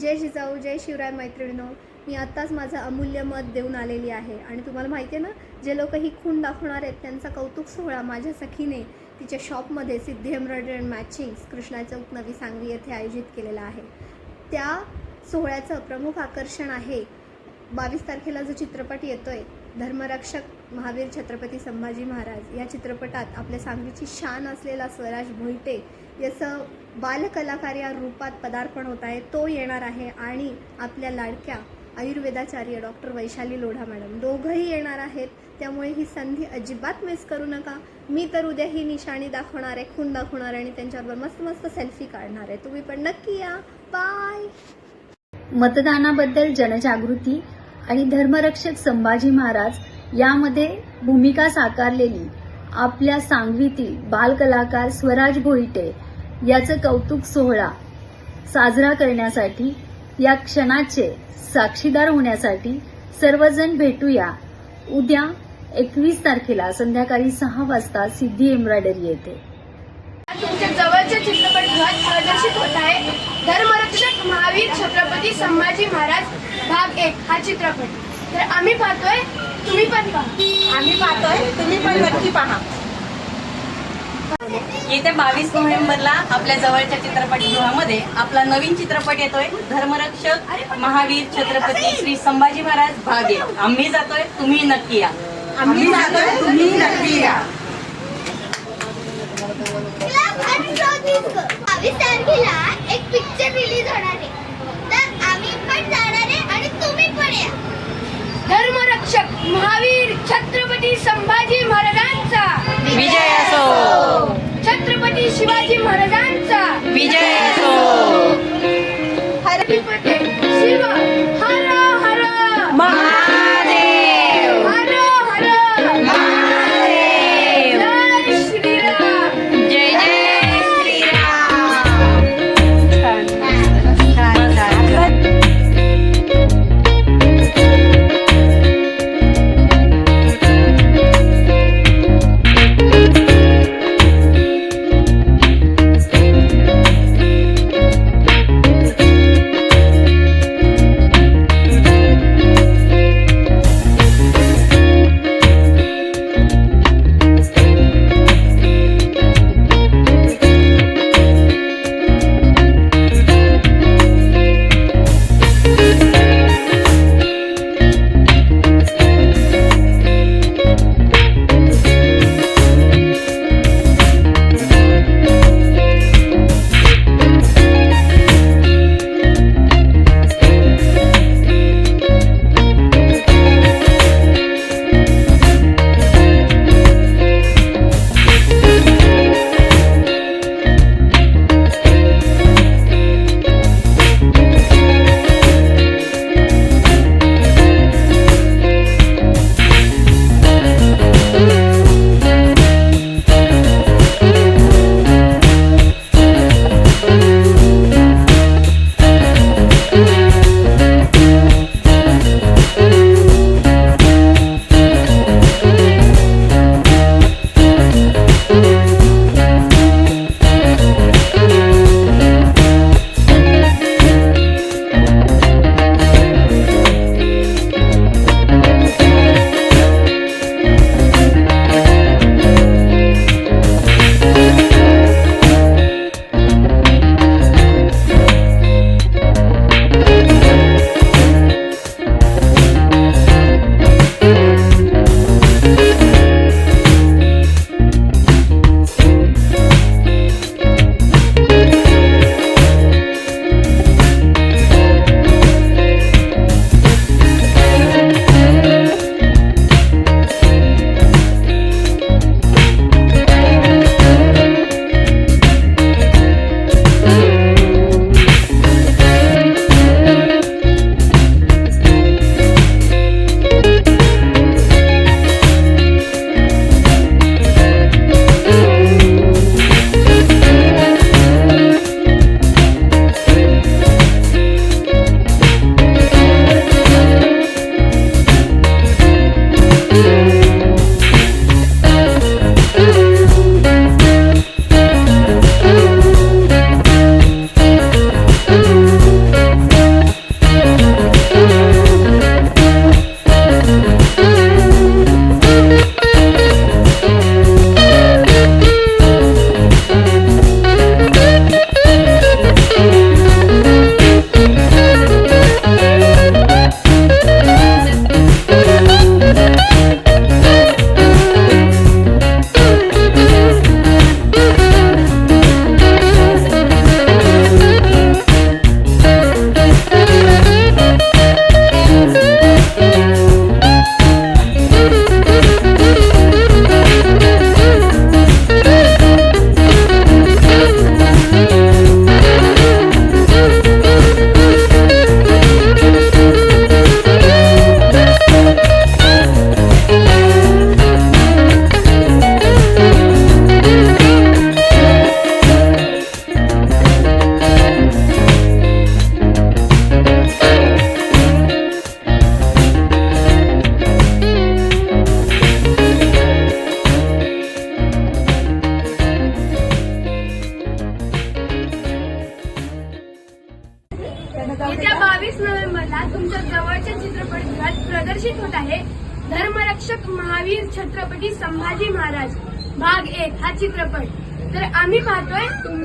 जय जिजाऊ जय शिवराय मैत्रिणीनो. मी आत्ताच माझं अमूल्य मत देऊन आलेली आहे. आणि तुम्हाला माहिती आहे ना जे लोक ही खून दाखवणार आहेत त्यांचा कौतुक सोहळा माझ्या सखीने तिच्या शॉपमध्ये Siddhi embroidery and matchings Krishna Chowk Navi Sangvi येथे आयोजित केलेला आहे. त्या सोहळ्याचं प्रमुख आकर्षण आहे बावीस तारखेला जो चित्रपट येतो आहे धर्मरक्षक महावीर छत्रपती संभाजी महाराज या चित्रपटात आपल्या सांगलीची शान असलेला स्वराज भोईटे याचं बालकलाकार या रूपात पदार्पण होत आहे. तो येणार आहे आणि आपल्या लाडक्या आयुर्वेदाचार्य डॉक्टर वैशाली लोढा मॅडम. दोघंही येणार आहेत. त्यामुळे ही संधी अजिबात मिस करू नका. मी तर उद्या ही निशाणी दाखवणार आहे खून दाखवणार आहे आणि त्यांच्याबरोबर मस्त मस्त सेल्फी काढणार आहे. तुम्ही पण नक्की या. बाय मतदानाबद्दल जनजागृती आणि धर्मरक्षक संभाजी महाराज यामध्ये भूमिका साकारलेली आपल्या सांगवीतील बालकलाकार स्वराज भोईटे याचं कौतुक सोहळा साजरा करण्यासाठी या क्षणाचे साक्षीदार होण्यासाठी सर्वजण भेटूया. उद्या एकवीस तारखेला संध्याकाळी सहा वाजता सिद्धी एम्ब्रॉयडरी येथे. तुमच्या जवळच्या प्रदर्शित होत आहे. धर्मरक्षक महावीर छत्रपती संभाजी महाराज भाग एक हा चित्रपट. तर आम्ही पाहतोय तुम्ही पण पहा. आम्ही पाहतोय तुम्ही पण नक्की पहा. येत्या बावीस नोव्हेंबरला आपल्या जवळच्या चित्रपटगृहामध्ये आपला नवीन चित्रपट येतोय. धर्मरक्षक महावीर छत्रपती श्री संभाजी महाराज भाग एक. आम्ही जातोय तुम्ही नक्की या. आम्ही जातोय तुम्ही नक्की या. बावीस तारखेला एक पिक्चर रिलीज होणार आहे. तर आम्ही पण जाणार आहे आणि तुम्ही पण या. धर्मरक्षक महावीर छत्रपती संभाजी महाराजांचा. विजय असो. छत्रपती शिवाजी महाराजांचा. विजय असो. हरिपते शिव.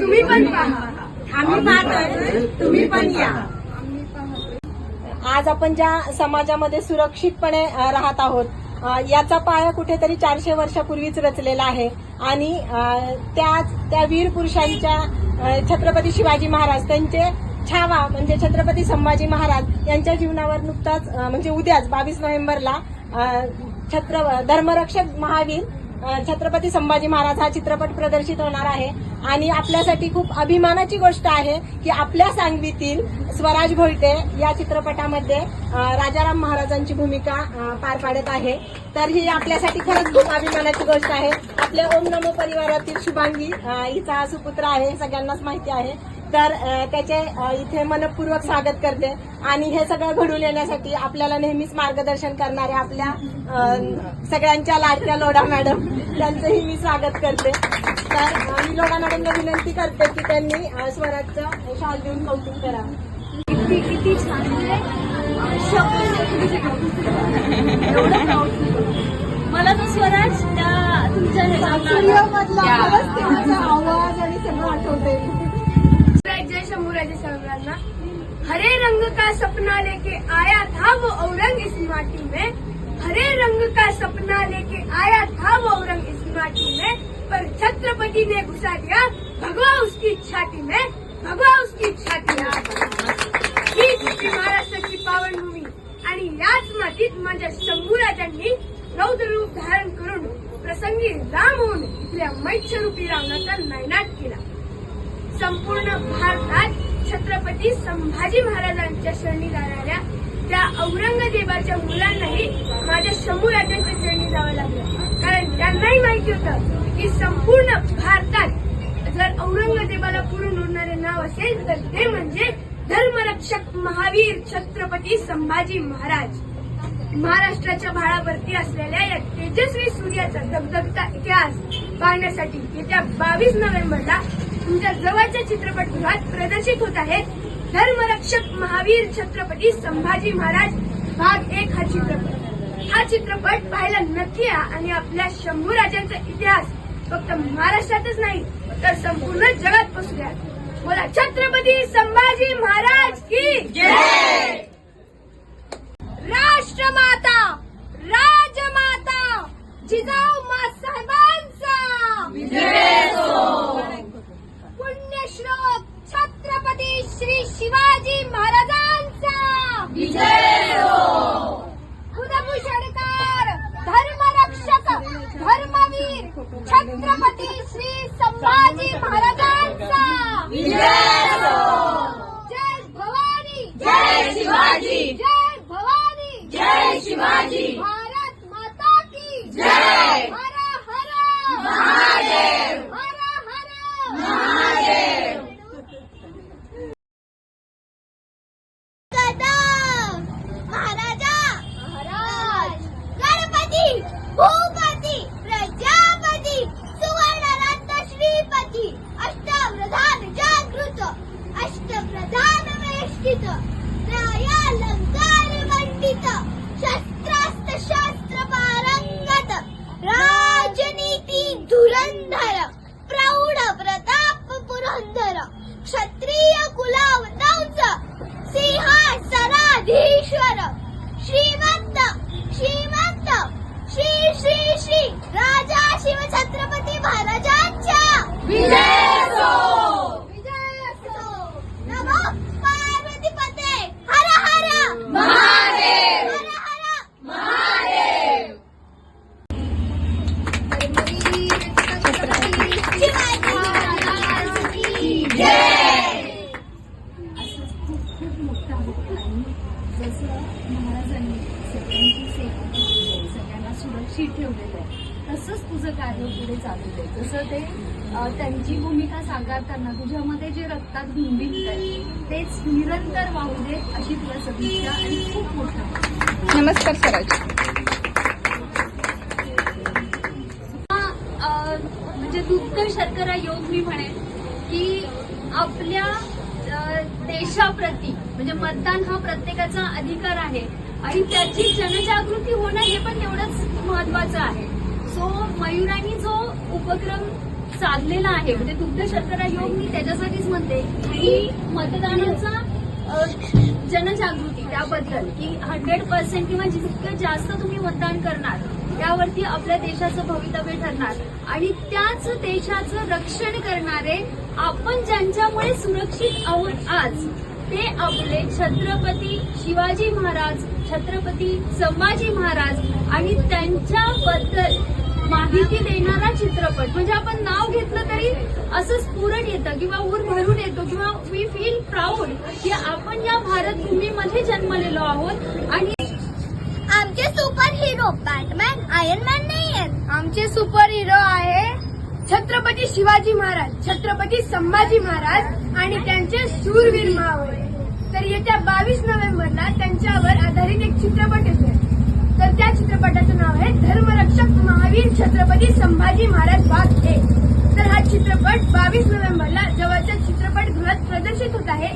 तुम्ही पण पहा. आम्ही पाहतोय तुम्ही पण या. आज आपण ज्या समाजामध्ये सुरक्षितपणे राहत आहोत याचा पाया कुठेतरी चारशे वर्षापूर्वीच रचलेला आहे. आणि त्या त्याच त्या वीर पुरुषांच्या छत्रपती शिवाजी महाराज त्यांचे छावा म्हणजे छत्रपती संभाजी महाराज यांच्या जीवनावर नुकताच म्हणजे उद्याच बावीस नोव्हेंबरला छत्र धर्मरक्षक महावीर छत्रपती संभाजी महाराज हा चित्रपट प्रदर्शित होणार आहे. आणि आपल्यासाठी खूप अभिमानाची गोष्ट आहे की आपल्या सांगवीतील स्वराज भोईटे या चित्रपटामध्ये राजाराम महाराजांची भूमिका पार पाडत आहे. तर ही आपल्यासाठी खरंच खूप अभिमानाची गोष्ट आहे. आपल्या ओम नमो परिवारातील शुभांगी हिचा सुपुत्र आहे सगळ्यांनाच माहिती आहे. तर त्याचे इथे मनपूर्वक स्वागत करते. आणि हे सगळं घडून येण्यासाठी आपल्याला नेहमीच मार्गदर्शन करणाऱ्या आपल्या सगळ्यांच्या लाडक्या लोढा मॅडम त्यांचंही मी स्वागत करते. तर मी लोढा मॅडमला विनंती करते की त्यांनी स्वराजचं शॉल देऊन कौतुक करावं किती किती छान. मला तो स्वराज त्या तुमच्या आवाज आणि सगळं आठवते जय शंभूराजे हरे रंग का सपना लेके आया था वो औरंग इस माटी में? हरे रंग का सपना लेके आया था वो औरंग इस माटी में? पर छत्रपति ने घुसा दिया भगवा उसकी छाती में भगवा उसकी छाती में। हीच होती महाराष्ट्राची पावनभूमी आणि याच मातीत माझ्या शंभूराजांनी रौद्र रूप धारण करून प्रसंगी राम होऊन इथल्या मैच्छरूपी रावणाचा नायनाट केला. संपूर्ण भारतात छत्रपती संभाजी महाराजांच्या शरणी जाणाऱ्या त्या औरंगजेबाच्या मुलांनाही माझ्या शंभू राजांच्या शरणी जावं लागलं. कारण त्यांनाही माहिती होतं की संपूर्ण भारतात जर औरंगजेबाला पुरून उरणारे नाव असेल तर ते म्हणजे धर्मरक्षक महावीर छत्रपती संभाजी महाराज. महाराष्ट्राच्या भाळावरती असलेल्या या तेजस्वी सूर्याचा धगधगता इतिहास पाहण्यासाठी येत्या बावीस नोव्हेंबरला तुमच्या जवळच्या चित्रपटगृहात प्रदर्शित होत आहेत. धर्मरक्षक महावीर छत्रपती संभाजी महाराज भाग एक हा चित्रपट. हा चित्रपट पाहायला नक्की या आणि आपल्या शंभू राजांचा इतिहास फक्त महाराष्ट्रातच नाही तर संपूर्ण जगात पसरू द्या. बोला छत्रपती संभाजी महाराज की राष्ट्रमाता राजमाता जिजाऊ साहेबांचा छत्रपती श्री शिवाजी महाराज कुलभूषणकार धर्मरक्षक धर्मवीर छत्रपती श्री संभाजी महाराजांचा जय भवानी जय शिवाजी जय भवानी जय शिवाजी भारत माता की जय हर हर महादेव हर हर महादेव कदम महाराजा महाराज गणपती भूपती प्रजापती सुवर्णरत्न श्रीपती अष्टप्रधान जागृत अष्टप्रधान वेष्टित त्रयालंकार मंडित शस्त्रास्त्र शास्त्र पारंगत राजनीती धुरंधर प्रौढ प्रताप पुरंदर क्षत्रिय कुलावतंच सिंहासनाधीश्वर श्रीमंत श्रीमंत श्री श्री श्री राजा शिवछत्रपती महाराजांच्या विजय असो विजय असो नमो पार्वतीपते हर हर महादेव हर हर महादेव शिवाजी महाराजांची खूप मोठं आहे आणि जसं महाराजांनी सगळ्यांची सेवा केलेली आहे, सगळ्यांना सुरक्षित ठेवलेलं आहे तसंच कार्य पुढे चालू आहे जसं ते त्यांची भूमिका साकारताना तुझ्यामध्ये जे रक्तात आहे तेच निरंतर वाहू दे अशी तुला सदिच्छा आणि खूप मोठं नमस्कार स्वराज. म्हणजे दुग्ध शर्करा योग मी म्हणेन की आपल्या देशाप्रती म्हणजे मतदान हा प्रत्येकाचा अधिकार आहे आणि त्याची जनजागृती होणं हे पण तेवढंच महत्वाचं आहे. सो मयुरानी जो उपक्रम साधलेला आहे म्हणजे दुग्ध शर्करा योग मी त्याच्यासाठीच म्हणते की मतदानाचा जनजागृती त्याबद्दल की हंड्रेड पर्सेंट किंवा जितकं जास्त तुम्ही मतदान करणार त्यावरती आपल्या देशाचं भवितव्य ठरणार आणि त्याच देशाचं रक्षण करणारे आपण ज्यांच्यामुळे सुरक्षित आहोत आज ते आपले छत्रपती शिवाजी महाराज छत्रपती संभाजी महाराज आणि त्यांच्याबद्दल माहिती देणारा चित्रपट. म्हणजे आपण नाव घेतलं तरी असं स्फुरण येतं किंवा ऊर भरून येतो किंवा वी फील प्राऊड की आपण या भारतभूमीमध्ये जन्मलेलो आहोत. आणि आमचे super hero Batman iron man नाही आहेत. आमचे सुपर हिरो आहे छत्रपती शिवाजी महाराज छत्रपती संभाजी महाराज आणि त्यांचे शूरवीर मावळे. तर येत्या बावीस नोव्हेंबरला त्यांच्यावर आधारित एक चित्रपट येतो. तर त्या चित्रपटाचं नाव आहे धर्मरक्षक महावीर छत्रपती संभाजी महाराज भाग एक तर हा चित्रपट बावीस नोव्हेंबरला जवळच्या चित्रपटगृहात प्रदर्शित होत आहे.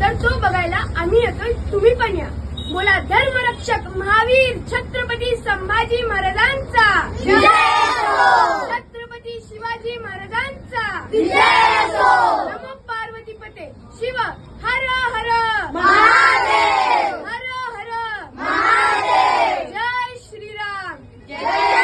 तर तो बघायला आम्ही येतोय तुम्ही पण या. बोला धर्मरक्षक महावीर छत्रपती संभाजी महाराजांचा. छत्रपती शिवाजी महाराजांचा. नमो पार्वती पते शिव Yeah.